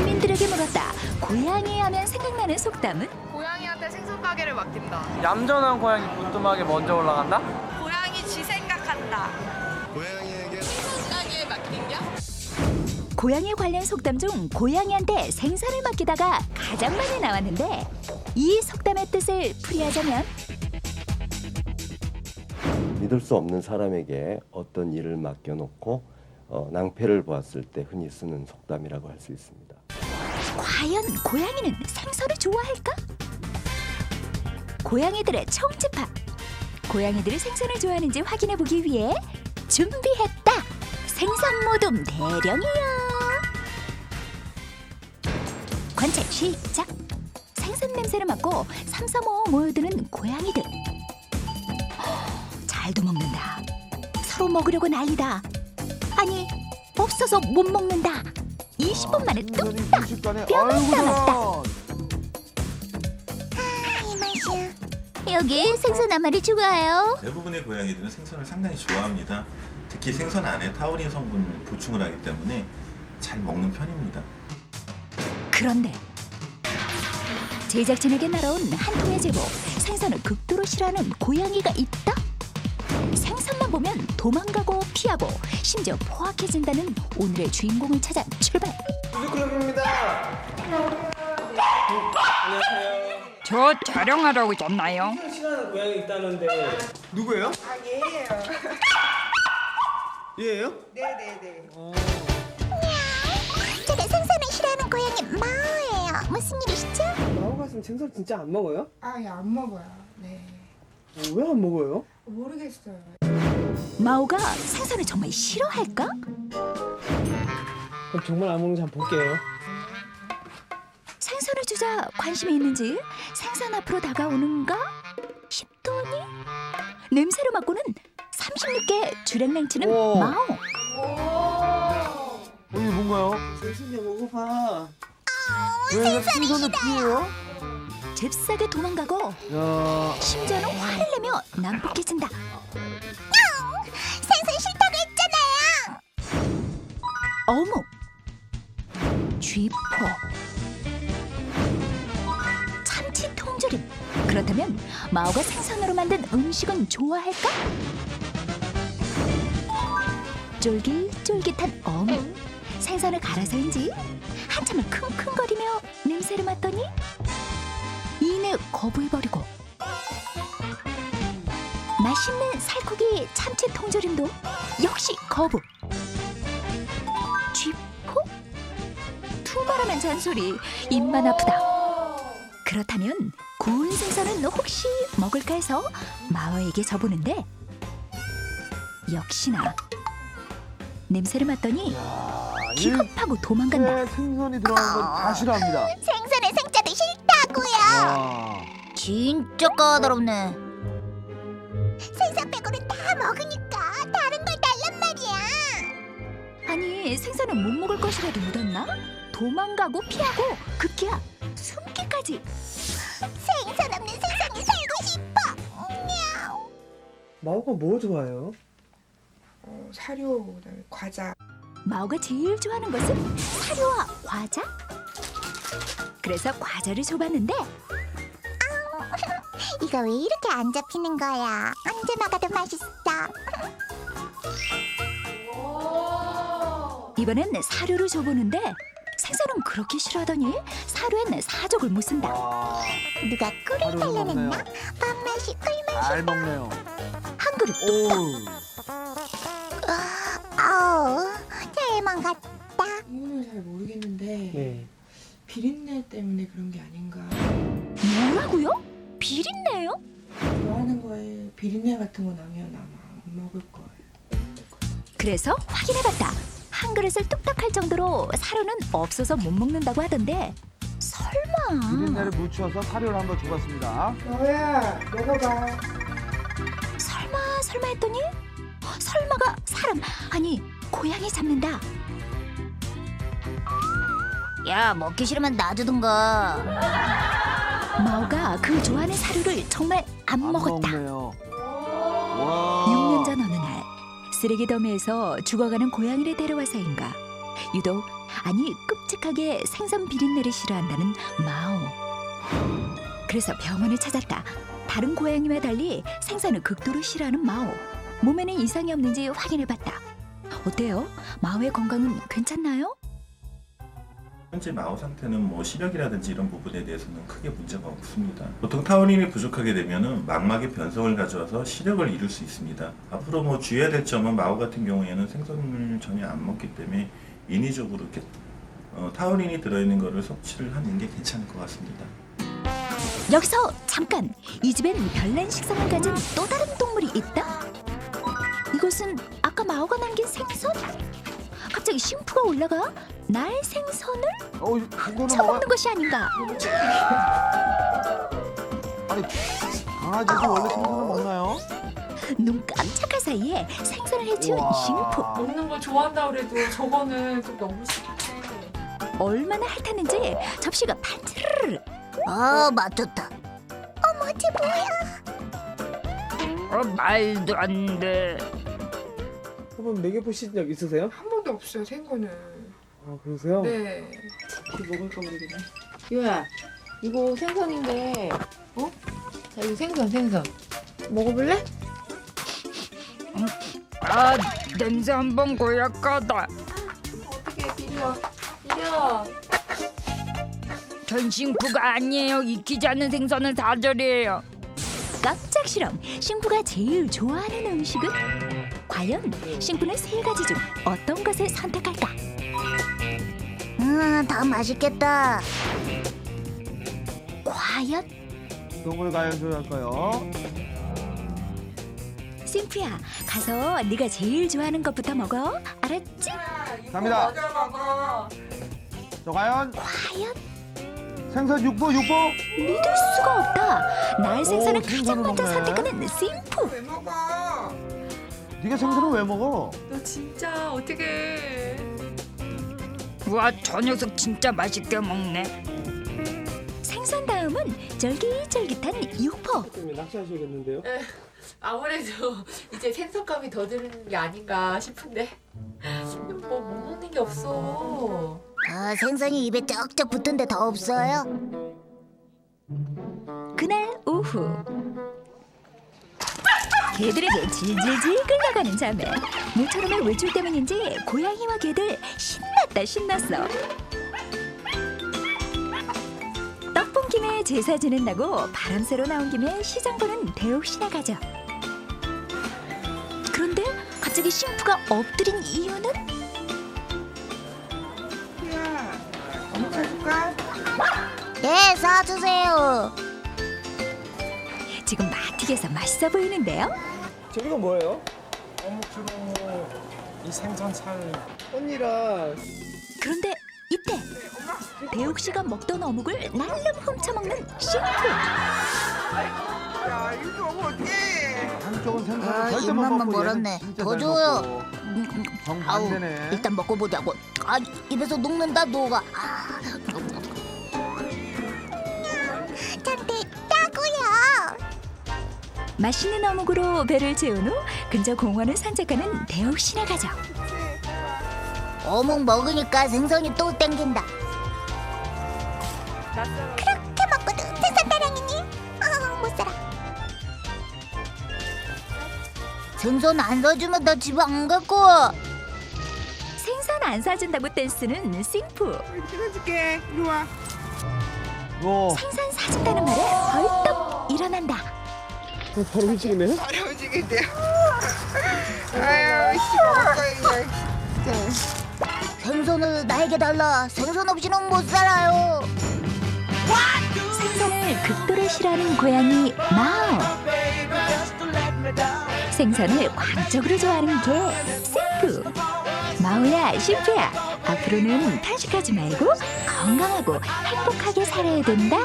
시민들에게 물었다. 고양이 하면 생각나는 속담은? 고양이한테 생선 가게를 맡긴다. 얌전한 고양이 부뚜막에 먼저 올라간다? 고양이 지 생각한다. 고양이에게 가게에 맡긴겨? 고양이 관련 속담 중 고양이한테 생선을 맡기다가 가장 많이 나왔는데 이 속담의 뜻을 풀이하자면 믿을 수 없는 사람에게 어떤 일을 맡겨놓고 어, 낭패를 보았을 때 흔히 쓰는 속담이라고 할 수 있습니다. 과연 고양이는 생선을 좋아할까? 고양이들의 청집합. 고양이들이 생선을 좋아하는지 확인해 보기 위해 준비했다. 생선 모둠 대령이야. 관찰 시작. 생선 냄새를 맡고 삼삼오오 모여드는 고양이들. 헉, 잘도 먹는다. 서로 먹으려고 난리다. 아니 없어서 못 먹는다. 20분 만에 뚝딱 뼈만 남았다. 여기 생선 한 마리 추가요. 대부분의 고양이들은 생선을 상당히 좋아합니다. 특히 생선 안에 타우린 성분을 보충을 하기 때문에 잘 먹는 편입니다. 그런데 제작진에게 날아온 한 통의 제보 생선을 극도로 싫어하는 고양이가 있다? 생선만 보면 도망가고 피하고 심지어 포악해진다는 오늘의 주인공을 찾아 출발 저 촬영하러 오셨나요? 싫어하는 고양이 있다는데 누구예요? 아 얘예요 얘예요? 제가 생선을 싫어하는 고양이 마오예요 무슨 일이시죠? 마오 갔으면 생선 진짜 안 먹어요? 아예 안 먹어요. 네. 왜 안 먹어요? 모르겠어요. 마오가 생선을 정말 싫어할까? 그럼 정말 안 먹는지 한번 볼게요 생선을 주자 관심이 있는지 생선 앞으로 다가오는가 싶더니 냄새를 맡고는 36개 주랭랭치는 오. 마오 이게 뭔가요? 생선이야 먹어봐 왜 생선을 피해요? 잽싸게 도망가고 야 심지어는 화를 내며 난폭해진다 어묵 쥐포 참치 통조림. 그렇다면 마오가 생선으로 만든 음식은 좋아할까? 쫄깃쫄깃한 어묵. 생선을 갈아서인지 한참을 킁킁거리며 냄새를 맡더니 이내 거부해버리고 맛있는 살코기 참치 통조림도 역시 거부 투말하면 잔소리 입만 아프다 그렇다면 구운 생선은 혹시 먹을까 해서 마어에게 줘보는데 역시나 냄새를 맡더니 기겁하고 도망간다 왜 생선이 들어간 건 다 싫어합니다. 생선의 생자도 싫다고요 와. 진짜 까다롭네. 생선 빼고는 다 먹으니까 다른 걸 달란 말이야. 아니 생선은 못 먹을 것이라도 묻었나? 도망가고 피하고 급기야 숨기까지. 생선 없는 세상에 살고 싶어. 냐우. 마오가 뭐 좋아해요? 어, 사료, 그다음에 과자. 마오가 제일 좋아하는 것은 사료와 과자. 그래서 과자를 줘봤는데 이거 왜 이렇게 안 잡히는 거야? 언제 먹어도 맛있어. 이번엔 사료를 줘보는데 그렇게 싫어하더니 사료엔 사족을 못 쓴다. 와. 누가 꿀을 먹네요. 밥맛이 꿀맛이 잘 먹네요. 한 그릇 오. 아우 잘 먹었다. 이유는 잘 모르겠는데 네 비린내 때문에 그런 게 아닌가. 뭐라고요? 비린내요? 좋아하는 거에 비린내 같은 거 나면 아마 못 먹을 거예요. 그래서 확인해봤다. 한 그릇을 뚝딱 할 정도로 사료는 없어서 못 먹는다고 하던데 설마 비린내를 묻혀서 사료를 한번 줘봤습니다. 너야 먹어봐. 설마 설마 했더니 설마가 사람 아니 고양이 잡는다. 야 먹기 싫으면 놔주든가. 마오가 그 좋아하는 사료를 정말 안, 안 먹었다. 먹네요. 와. 6년 전 어느 날 쓰레기 더미에서 죽어가는 고양이를 데려와서인가 유독 아니 끔찍하게 생선 비린내를 싫어한다는 마오. 그래서 병원을 찾았다. 다른 고양이와 달리 생선을 극도로 싫어하는 마오. 몸에는 이상이 없는지 확인해봤다. 어때요? 마오의 건강은 괜찮나요? 현재 마오 상태는 뭐 시력이라든지 이런 부분에 대해서는 크게 문제가 없습니다. 보통 타우린이 부족하게 되면은 망막의 변성을 가져와서 시력을 잃을 수 있습니다. 앞으로 뭐 주의해야 될 점은 마오 같은 경우에는 생선을 전혀 안 먹기 때문에 인위적으로 이렇게 어, 타우린이 들어있는 거를 섭취를 하는 게 괜찮을 것 같습니다. 여기서 잠깐 이 집엔 별난 식성을 가진 또 다른 동물이 있다. 이것은 아까 마오가 남긴 생선? 갑자기 심프가 올라가 날 생선을 어, 이거는 뭐가? 처먹는 것이 아닌가? 아니, 강아지도 원래 생선을 먹나요? 눈 깜짝할 사이에 생선을 해치운 우와. 심프 먹는 걸 좋아한다 그래도 저거는 좀 너무 심해. 얼마나 핥았는지 접시가 반지르르 아 맞췄다. 어머 쟤 뭐야 어, 말도 안 돼. 한번 먹여보신 적 있으세요? 한 번도 없어요 생거는. 아 그러세요? 네. 먹을까 모르겠네. 유야, 이거 생선인데, 어? 자, 이거 생선, 생선. 먹어볼래? 아, 냄새 한번 고약하다. 어떻게 비려? 비려. 전 싱프가 아니에요. 익히지 않은 생선은 사절이에요. 깜짝 실험 심프가 제일 좋아하는 음식은? 과연 심프는 세 가지 중 어떤 것을 선택할까? 음, 다 맛있겠다. 과연 동물 가연소할까요? 심프야 가서 네가 제일 좋아하는 것부터 먹어 알았지? 갑니다. 먹어. 저 과연 과연 생선 6보 6보 믿을 수가 없다 날 생선을 오, 가장 생선을 먼저 먹네. 선택하는 심프 왜 먹어? 네가 생선을 왜 먹어? 너 진짜 어떻게? 와, 저 녀석 진짜 맛있게 먹네. 생선 다음은 쫄깃쫄깃한 육포 때문에 낚시하셔야겠는데요? 아무래도 이제 생선감이 더 드는 게 아닌가 싶은데 뭐 못 먹는 게 없어. 아 생선이 입에 쩍쩍 붙은데 더 없어요? 그날 오후 개들에게 질질질 끌려가는 자매 모처럼의 외출 때문인지 고양이와 개들 신났다 신났어 떡본 김에 제사 지낸다고 바람 쐬러 나온 김에 시장 보는 대옥시나 가죠 그런데 갑자기 심프가 엎드린 이유는? 네 사주세요. 지금 마 틱에서 맛있어 보이는데요 저기가 뭐예요? 어묵주로 이 생선 살 언니랑 그런데 이때 대옥 씨가 먹던 어묵을 날름 훔쳐먹는 심프. 야, 이거 먹으면 어떡해. 한쪽은 생선을 아, 절대 못 입맛만 먹고 멀었네. 얘는 진짜 더 잘 줘요. 먹고. 음, 음. 아우 정반대네. 일단 먹고 보자고. 아 입에서 녹는다 녹아. 아. 맛있는 어묵으로 배를 채운 후 근처 공원을 산책하는 대옥 씨네 가족. 어묵 먹으니까 생선이 또 땡긴다. 그렇게 먹고도 생선 따랑이니? 아, 못 살아. 생선 안 사주면 나 집 안 갈 거야. 생선 안 사준다고 댄스는 심프. 찍어줄게. 이리 와. 어, 생선 사준다는 말에 벌떡 일어난다. 어, 바로 훔치겠네요? 바로 움직인대요. 아유, 씨, 먹어야 진짜. 생선을 나에게 달라. 생선 없이는 못 살아요. 생선을 극도로 싫어하는 고양이 마오. 생선을 광적으로 좋아하는 개 심프. 마오야 심프야 앞으로는 편식하지 말고 건강하고 행복하게 살아야 된다.